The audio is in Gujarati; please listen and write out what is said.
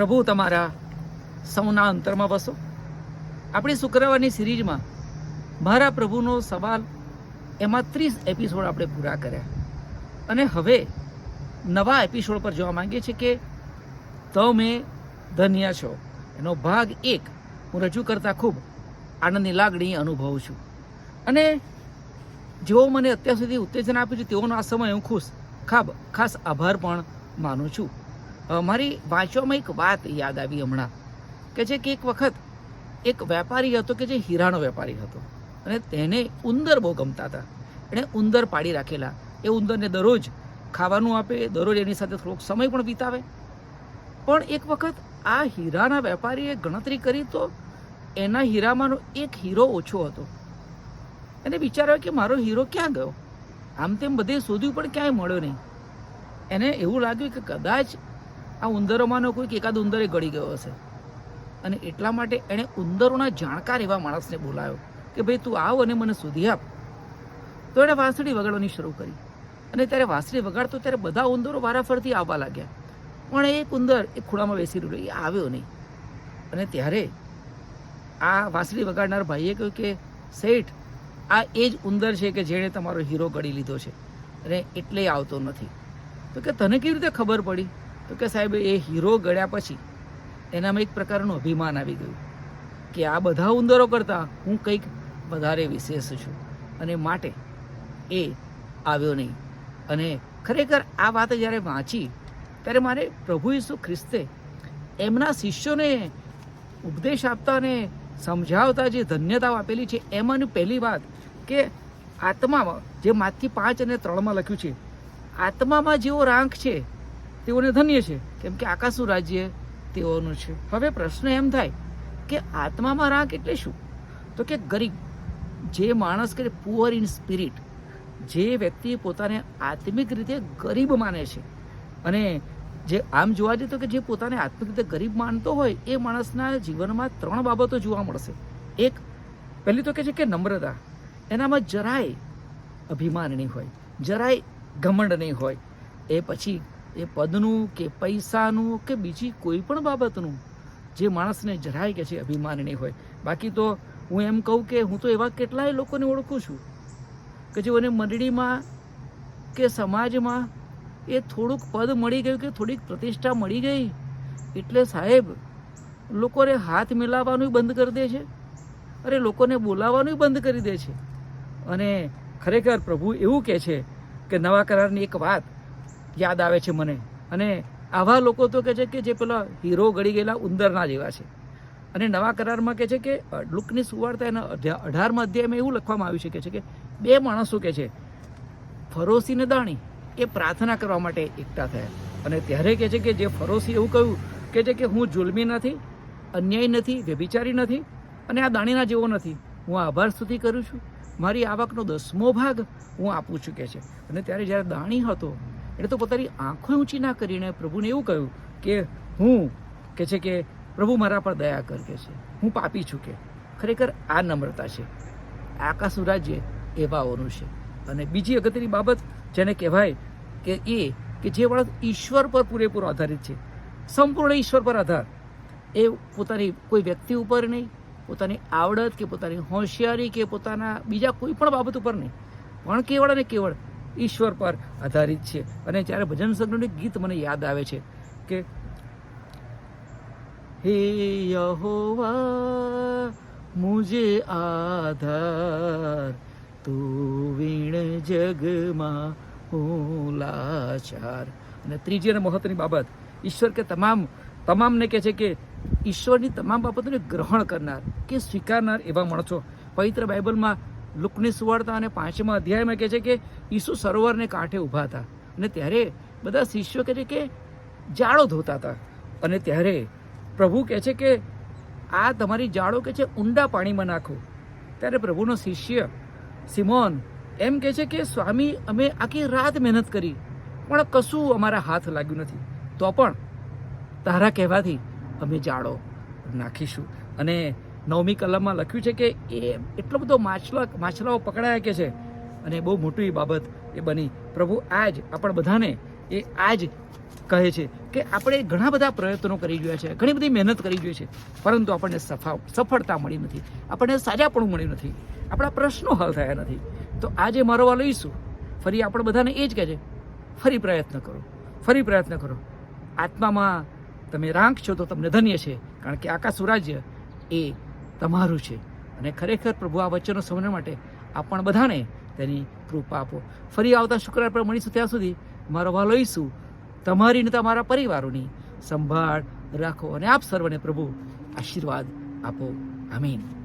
પ્રભુ, તમારા સૌના અંતરમાં વસો. આપણી શુક્રવારની સિરીઝમાં મારા પ્રભુનો સવાલ એમાં ત્રીસ એપિસોડ આપણે પૂરા કર્યા. અને હવે નવા એપિસોડ પર જોવા માંગીએ છીએ કે તમે ધન્ય છો. એનો ભાગ એક હું રજૂ કરતાં ખૂબ આનંદની લાગણી અનુભવું છું. અને જેઓ મને અત્યાર સુધી ઉત્તેજન આપ્યું છે, તેઓનો આ સમય હું ખુશ, ખાબ, ખાસ આભાર પણ માનું છું. મારી વાંચવામાં એક વાત યાદ આવી હમણાં, કે છે કે એક વખત એક વેપારી હતો કે જે હીરાનો વેપારી હતો અને તેને ઉંદર બહુ ગમતા હતા. એણે ઉંદર પાડી રાખેલા. એ ઉંદરને દરરોજ ખાવાનું આપે, દરરોજ એની સાથે થોડોક સમય પણ વિતાવે. પણ એક વખત આ હીરાના વેપારીએ ગણતરી કરી તો એના હીરામાંનો એક હીરો ઓછો હતો. એને વિચાર્યો કે મારો હીરો ક્યાં ગયો? આમ તેમ બધે શોધ્યું પણ ક્યાંય મળ્યો નહીં. એને એવું લાગ્યું કે કદાચ આ ઉંદરોમાંનો કોઈક એકાદ ઉંદરે ગળી ગયો હશે. અને એટલા માટે એણે ઉંદરોના જાણકાર એવા માણસને બોલાયો કે ભાઈ તું આવ અને મને શોધી આપ. તો એણે વાંસળી વગાડવાની શરૂ કરી. અને ત્યારે વાંસળી વગાડતો ત્યારે બધા ઉંદરો વારાફરતી આવવા લાગ્યા. પણ એક ઉંદર એ ખૂણામાં બેસી રહ્યો, એ આવ્યો નહીં. અને ત્યારે આ વાંસળી વગાડનાર ભાઈએ કહ્યું કે, શેઠ, આ એ જ ઉંદર છે કે જેણે તમારો હીરો ગળી લીધો છે અને એટલે આવતો નથી. તો કે, તને કેવી રીતે ખબર પડી? તો કે સાહેબ, એ હીરો ગળ્યા પછી એનામાં એક પ્રકારનું અભિમાન આવી ગયું કે આ બધા ઉંદરો કરતાં હું કંઈક વધારે વિશેષ છું અને માટે એ આવ્યો નહીં. અને ખરેખર આ વાત જ્યારે વાંચી, ત્યારે મારે પ્રભુ ઈસુ ખ્રિસ્તે એમના શિષ્યોને ઉપદેશ આપતા અને સમજાવતા જે ધન્યતાઓ આપેલી છે, એમાંની પહેલી વાત કે આત્મામાં જે માથી પાંચ અને ત્રણમાં લખ્યું છે, આત્મામાં જેવો રાંક છે તેઓને ધન્ય છે. કેમ કે આકાશનું રાજ્ય તેઓનું છે. હવે પ્રશ્ન એમ થાય કે આત્મામાં રાગ એટલે શું? તો કે ગરીબ, જે માણસ કે પુઅર ઇન સ્પિરિટ જે વ્યક્તિ પોતાને આત્મિક રીતે ગરીબ માને છે. અને જે આમ જોવા જઈએ તો કે જે પોતાને આત્મિક રીતે ગરીબ માનતો હોય, એ માણસના જીવનમાં ત્રણ બાબતો જોવા મળશે. એક, પહેલી તો કે છે કે નમ્રતા. એનામાં જરાય અભિમાન નહીં હોય, જરાય ઘમંડ નહીં હોય. એ પછી એ પદનું કે પૈસાનું કે બીજી કોઈ પણ બાબતનું જે માણસને જરાય કે છે અભિમાન નહીં હોય. બાકી તો હું એમ કહું કે હું તો એવા કેટલાય લોકોને ઓળખું છું કે જેઓને મંડળીમાં કે સમાજમાં એ થોડુંક પદ મળી ગયું કે થોડીક પ્રતિષ્ઠા મળી ગઈ એટલે સાહેબ લોકોને હાથ મિલાવવાનું બંધ કરી દે છે અરે લોકોને બોલાવવાનું બંધ કરી દે છે. અને ખરેખર પ્રભુ એવું કહે છે કે નવા કરારની એક વાત યાદ આવે છે મને. અને આવા લોકો તો કહે છે કે જે પેલા હીરો ગળી ગયેલા ઉંદરના જેવા છે. અને નવા કરારમાં કહે છે કે લુકની સુવાર્તા એના અઢારમાં અધ્યાયમાં એવું લખવામાં આવ્યું છે કે છે કે, બે માણસો કહે છે ફરોસી ને દાણી એ પ્રાર્થના કરવા માટે એકઠા થયા. અને ત્યારે કહે છે કે જે ફરોસી એવું કહ્યું કે છે કે, હું જુલમી નથી, અન્યાય નથી, વ્યભિચારી નથી અને આ દાણીના જેવો નથી. હું આભાર સ્તુતિ કરું છું. મારી આવકનો દસમો ભાગ હું આપું છું કે છે. અને ત્યારે જ્યારે દાણી હતો એટલે તો પોતાની આંખો ઊંચી ના કરીને પ્રભુને એવું કહ્યું કે હું કે છે કે પ્રભુ મારા પર દયા કર કે છે. હું પાપી છું કે. ખરેખર આ નમ્રતા છે. આકાશનું રાજ્ય એવાઓનું છે. અને બીજી અગત્યની બાબત જેને કહેવાય કે એ કે જે માણસ ઈશ્વર પર પૂરેપૂરો આધારિત છે. સંપૂર્ણ ઈશ્વર પર આધાર. એ પોતાની કોઈ વ્યક્તિ ઉપર નહીં, પોતાની આવડત કે પોતાની હોશિયારી કે પોતાના બીજા કોઈ પણ બાબત ઉપર નહીં. પણ કેવળ અને કેવળ ઈશ્વર પર આધારિત છે. અને જ્યારે ભજન સંઘનું એક ગીત મને યાદ આવે છે કે, હે યહોવા, મુજે આધાર, તું વીણ જગમાં હું લાચાર અને ત્રીજી અને મહત્વની બાબત, ઈશ્વર કે તમામ, તમામને કહે છે કે ઈશ્વરની તમામ બાબતોને ગ્રહણ કરનાર કે સ્વીકારનાર એવા માણસો. પવિત્ર બાઇબલમાં લુકની સુવાર્તા અને પાંચમા અધ્યાયમાં કહે છે કે ઈસુ સરોવરને કાંઠે ઊભા હતા. અને ત્યારે બધા શિષ્યો કહે છે કે જાળો ધોતા હતા. અને ત્યારે પ્રભુ કહે છે કે આ તમારી જાળો કે છે ઊંડા પાણીમાં નાખો. ત્યારે પ્રભુનો શિષ્ય સિમોન એમ કહે છે કે સ્વામી, અમે આખી રાત મહેનત કરી, પણ કશું અમારા હાથ લાગ્યું નથી. તો પણ તારા કહેવાથી અમે જાળો નાખીશું. અને નવમી કલમમાં લખ્યું છે કે એ એટલો બધો માછલા માછલાઓ પકડાયા કે છે? અને બહુ મોટી બાબત એ બની. પ્રભુ આજ આપણા બધાને એ આજ કહે છે કે આપણે ઘણા બધા પ્રયત્નો કરી જોયા છે, ઘણી બધી મહેનત કરી જોઈ છે, પરંતુ આપણને સફા સફળતા મળી નથી. આપણને સાજાપણું મળ્યું નથી. આપણા પ્રશ્નો હલ થયા નથી. તો આજે મારો વાલો ઈસુ ફરી આપણે બધાને એ જ કહે છે, ફરી પ્રયત્ન કરો. ફરી પ્રયત્ન કરો. આત્મામાં તમે રાંક છો તો તમને ધન્ય છે, કારણ કે આકાશ સુરાજ્ય એ તમારું છે. અને ખરેખર પ્રભુ આ વચનો સમજણ માટે આપણ બધાને તેની કૃપા આપો. ફરી આવતા શુક્રવાર પર મળીશું ત્યાં સુધી મારો વાલો લઈશું તમારી ને તમારા પરિવારોની સંભાળ રાખો અને આપ સર્વને પ્રભુ આશીર્વાદ આપો. આમીન.